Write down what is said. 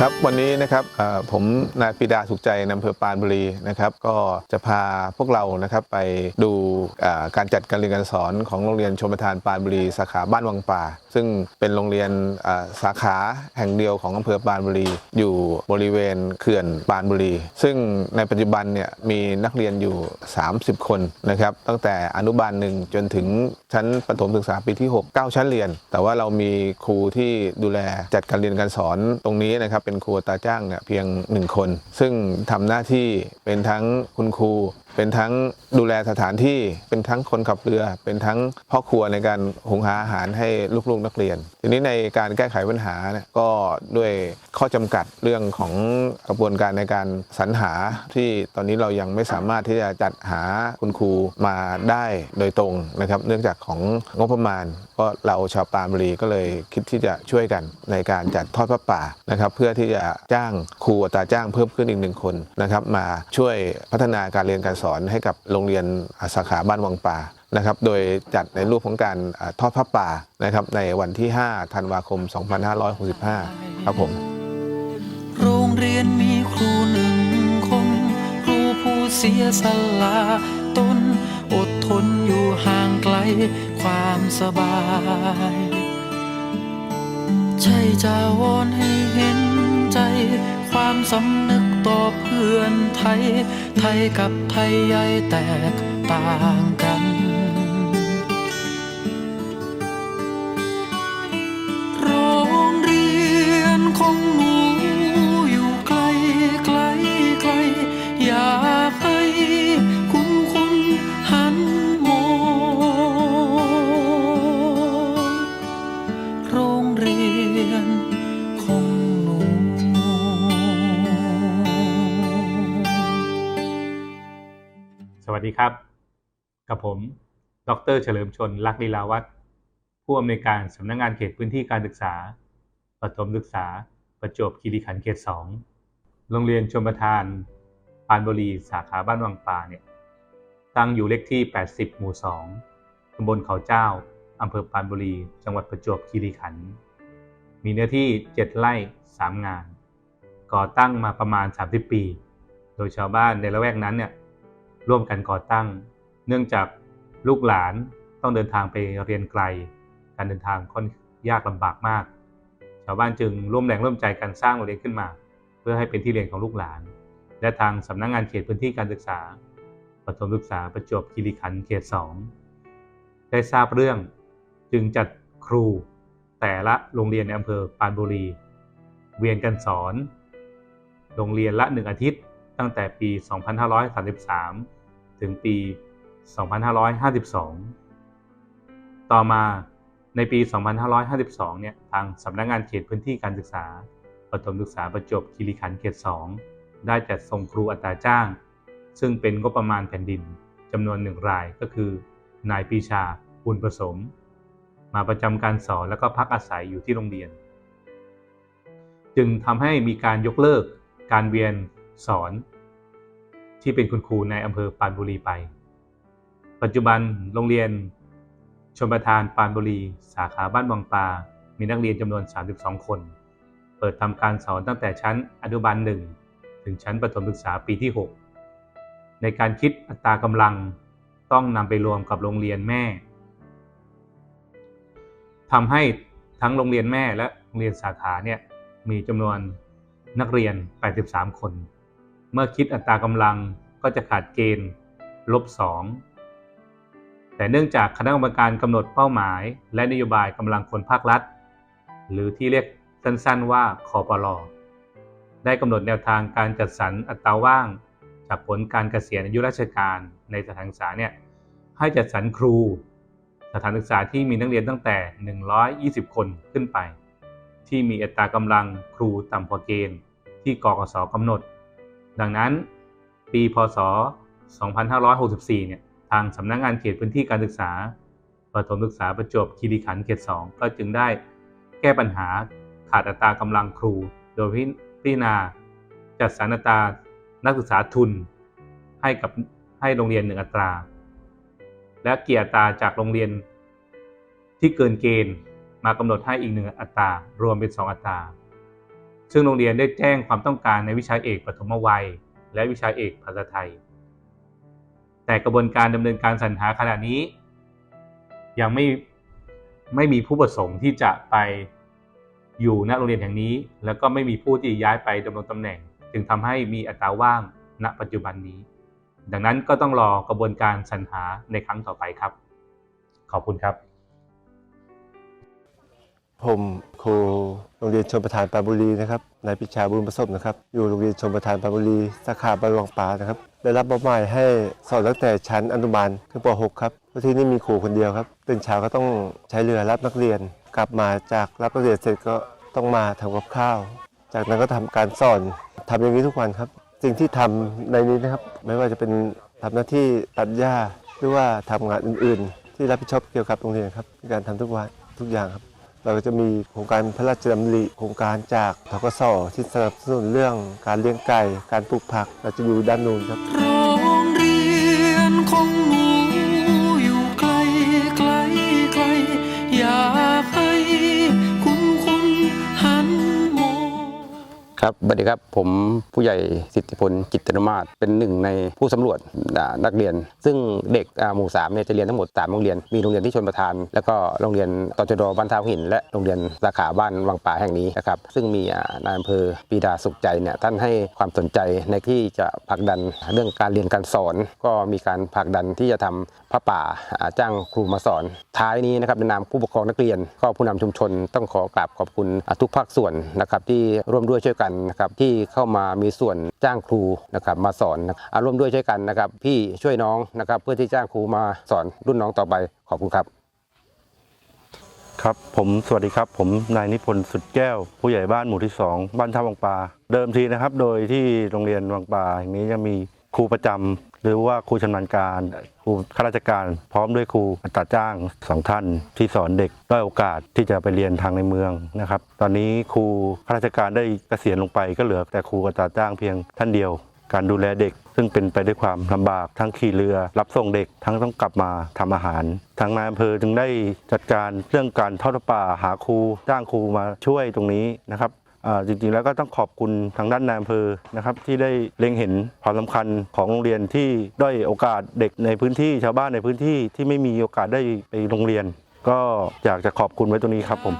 ครับวันนี้นะครับผมนายปิดาสุขใจนำอำเภอปานบุรีนะครับ ก็จะพาพวกเรานะครับไปดูการจัดการเรียนการสอนของโรงเรียนชมประทานปานบุรี สาขาบ้านวังป่า ซึ่งเป็นโรงเรียนสาขาแห่งเดียวของอำเภอปานบุรี อยู่บริเวณเขื่อนปานบุรี ซึ่งในปัจจุบันเนี่ยมีนักเรียนอยู่ 30 คนนะครับ ตั้งแต่อนุบาลหนึ่งจนถึงชั้นประถมศึกษาปีที่ 6 9 ชั้นเรียน แต่ว่าเรามีครูที่ดูแลจัดการเรียนการสอนตรงนี้นะครับเป็นครูตาจ้างเนี่ยเพียงหนึ่งคน ซึ่งทำหน้าที่เป็นทั้งคุณครู เป็นทั้งดูแลสถานที่ เป็นทั้งคนขับเรือ เป็นทั้งพ่อครัวในการหุงหาอาหารให้ลูกๆนักเรียน ทีนี้ในการแก้ไขปัญหาเนี่ยก็ด้วยข้อจำกัดเรื่องของกระบวนการในการสรรหาที่ตอนนี้เรายังไม่สามารถที่จะจัดหาคุณครูมาได้โดยตรงนะครับ เนื่องจากของงบประมาณ ก็เราชาวปามรีก็เลยคิดที่จะช่วยกันในการจัดทอดพระป่านะครับ เพื่อที่จะจ้างครูอัตราจ้างเพิ่มขึ้นอีกหนึ่งคนนะครับ มาช่วยพัฒนาการเรียนการสอนอนให้กับโรงเรียนสาขาบ้านวังป่านะครับโดยจัดในรูปของการอทอดพระป่านะครับในวันที่ 5 ธันวาคม 2565 ครับผม โรงเรียนมีครูหนึ่งคนครูผู้เสียสละตนอดทนอยู่ห่างไกลความสบาย ใช่จะวอนให้เห็นใจความสำนึก ต่อเพื่อนไทย ไทยกับไทยใหญ่แตกต่างกัน ดีครับ กับผม ดร เฉลิมชน ลักษลีลาวัฒน์ผู้อำนวยการสำนักงงานเขตพื้นที่การศึกษาประถมศึกษา ประจวบคีรีขันธ์เขต 2 โรงเรียนชมประทาน ปานบุรี สาขาบ้านวังป่าเนี่ย ตั้งอยู่เลขที่ 80 หมู่ 2 ตำบลเขาเจ้า อำเภอปานบุรี จังหวัดประจวบคีรีขันธ์ มีเนื้อที่ 7 ไร่ 3 งาน ก่อตั้งมาประมาณ 30 ปี โดยชาวบ้านในละแวกนั้นเนี่ย ร่วมกันก่อตั้ง เนื่องจากลูกหลานต้องเดินทางไปเรียนไกล การเดินทางค่อนยากลำบากมาก ชาวบ้านจึงร่วมแรงร่วมใจกันสร้างโรงเรียนขึ้นมา เพื่อให้เป็นที่เรียนของลูกหลาน และทางสำนักงงานเขตพื้นที่การศึกษาประถมศึกษาประจวบคีรีขันธ์เขต 2 ได้ทราบเรื่องจึงจัดครูแต่ละโรงเรียนในอำเภอปานบุรี เวียนกันสอน โรงเรียนละ1อาทิตย์ตั้งแต่ปี 2533 ถึงปี 2552 ต่อมาในปี 2552 เนี่ย ทางสำนักงานเขตพื้นที่การศึกษาประถมศึกษาประจวบคีรีขันธ์เขต 2 ได้จัดส่งครูอัตราจ้าง ซึ่งเป็นงบประมาณแผ่นดินจำนวนหนึ่งรายก็คือนายปีชาบุญผสม มาประจำการสอนแล้วก็พักอาศัยอยู่ที่โรงเรียน จึงทำให้มีการยกเลิกการเวียนสอน ที่เป็นคุณครูในอำเภอปานบุรีไป ปัจจุบันโรงเรียนชมประทานปานบุรี สาขาบ้านวังปา มีนักเรียนจำนวน 32 คน เปิดทำการสอนตั้งแต่ชั้นอนุบาล1ถึงชั้นประถมศึกษาปีที่ 6 ในการคิดอัตรากำลังต้องนำไปรวมกับโรงเรียนแม่ทำให้ทั้งโรงเรียนแม่และโรงเรียนสาขาเนี่ยมีจำนวนนักเรียน 83 คน เมื่อคิดอัตรากำลังก็จะขาดเกณฑ์ลบ 2 แต่เนื่องจากคณะกรรมการกำหนดเป้าหมาย และนโยบายกำลังคนภาครัฐ หรือที่เรียกสั้นๆว่าคอปลอได้กำหนดแนวทางการจัดสรรอัตราว่าง จากผลการเกษียณอายุราชการในสถานศึกษาเนี่ยให้จัดสรรครู สถานศึกษาที่มีนักเรียนตั้งแต่ 120 คนขึ้นไป ที่มีอัตรากำลังครูต่ำกว่าเกณฑ์ที่กกสกำหนด ดังนั้นปีพศ 2564 เนี่ยทางสำนักงานเขตพื้นที่การศึกษาประถมศึกษาประจวบคีรีขันธ์เขต 2 ก็จึงได้แก้ปัญหาขาดอัตรากำลังครู โดยพิจารณาจัดสรรอัตรานักศึกษาทุนให้กับให้โรงเรียนหนึ่งอัตรา และเกียรตราจากโรงเรียนที่เกินเกณฑ์มากำหนดให้อีกหนึ่งอัตรา รวมเป็น 2 อัตรา ซึ่งโรงเรียนได้แจ้งความต้องการในวิชาเอกปฐมวัย และวิชาเอกภาษาไทย แต่กระบวนการดำเนินการสรรหาขณะนี้ ยังไม่ไม่มีผู้ประสงค์ที่จะไปอยู่ณโรงเรียนแห่งนี้ แล้วก็ไม่มีผู้ที่ย้ายไปดำรงตำแหน่ง จึงทำให้มีอัตราว่างณปัจจุบันนี้ ดังนั้นก็ต้องรอกระบวนการสรรหาในครั้งต่อไปครับ ขอบคุณครับ ผมครู โรงเรียนชนประทานปาบุรีนะครับนายปิชาบุญประสบนะครับอยู่โรงเรียนชนประทานปาบุรีสาขาบ้านวังป่านะครับได้รับมอบหมายให้สอนตั้งแต่ชั้นอนุบาลขึ้นป .6 ครับเพราะที่นี่มีครูคนเดียวครับตื่นเช้าก็ต้องใช้เรือรับนักเรียน กลับมาจากรับนักเรียนเสร็จก็ต้องมาทำกับข้าว จากนั้นก็ทำการสอนทำอย่างนี้ทุกวันครับ สิ่งที่ทำในนี้นะครับ ไม่ว่าจะเป็นทำหน้าที่ตัดหญ้าหรือว่าทำงานอื่น ๆ ที่รับผิดชอบเกี่ยวกับโรงเรียนครับการทำทุกวันทุกอย่างครับ เราก็จะมีโครงการพระราชดำริโครงการจากทกสที่สนับสนุนเรื่องการเลี้ยงไก่ การปลูกผัก เราจะอยู่ด้านนู้นครับ โรงเรียนของหนู ครับสวัสดีครับ ผมผู้ใหญ่สิทธิพลจิตรมาศเป็นหนึ่งในผู้สำรวจนักเรียน ซึ่งเด็กหมู่สามเนี่ยจะเรียนทั้งหมด 3 โรงเรียน มีโรงเรียนที่ชนประทาน แล้วก็โรงเรียนตจดบ้านท่าหิน และโรงเรียนสาขาบ้านวังป่าแห่งนี้นะครับซึ่งมีนายอำเภอปีดาสุขใจเนี่ยท่านให้ความสนใจในที่จะผลักดันเรื่องการเรียนการสอน ก็มีการผลักดันที่จะทำพ ระป่าอ่าจ้างครูมาสอน ท้ายนี้นะครับในนามผู้ปกครองนักเรียน ก็ผู้นำชุมชนต้องขอกราบขอบคุณทุกภาคส่วนนะครับที่ร่วมด้วยช่วยกันนะครับที่เข้ามามีส่วนจ้างครูนะครับมาสอนนะอ่าร่วมด้วยช่วยกันนะครับพี่ช่วยน้องนะครับเพื่อที่จ้างครูมาสอนรุ่นน้องต่อไปขอบคุณครับครับผมสวัสดีครับ ผมนายนิพนธ์สุดแก้ว ผู้ใหญ่บ้านหมู่ที่ 2 บ้านท่าวังปลาเดิมทีนะครับ โดยที่โรงเรียนวังปลาแห่งนี้จะมีครูประจำ หรือว่าครูชำนาญการครูข้าราชการ พร้อมด้วยครูอัตราจ้างสองท่านที่สอนเด็กด้อยโอกาสที่จะไปเรียนทางในเมืองนะครับ ตอนนี้ครูข้าราชการได้เกษียณลงไปก็เหลือแต่ครูอัตราจ้างเพียงท่านเดียว การดูแลเด็ก ซึ่งเป็นไปด้วยความลำบากทั้งขี่เรือ รับส่งเด็กทั้งต้องกลับมาทำอาหาร ทางนายอำเภอจึงได้จัดการเรื่องการทอดป่าหาครูจ้างครูมาช่วยตรงนี้นะครับ จริงๆแล้วก็ต้องขอบคุณทางด้านนายอำเภอนะครับที่ได้เล็งเห็นความสำคัญของโรงเรียนที่ด้อยโอกาสเด็กในพื้นที่ชาวบ้านในพื้นที่ที่ไม่มีโอกาสได้ไปโรงเรียน ก็อยากจะขอบคุณไว้ตรงนี้ครับผม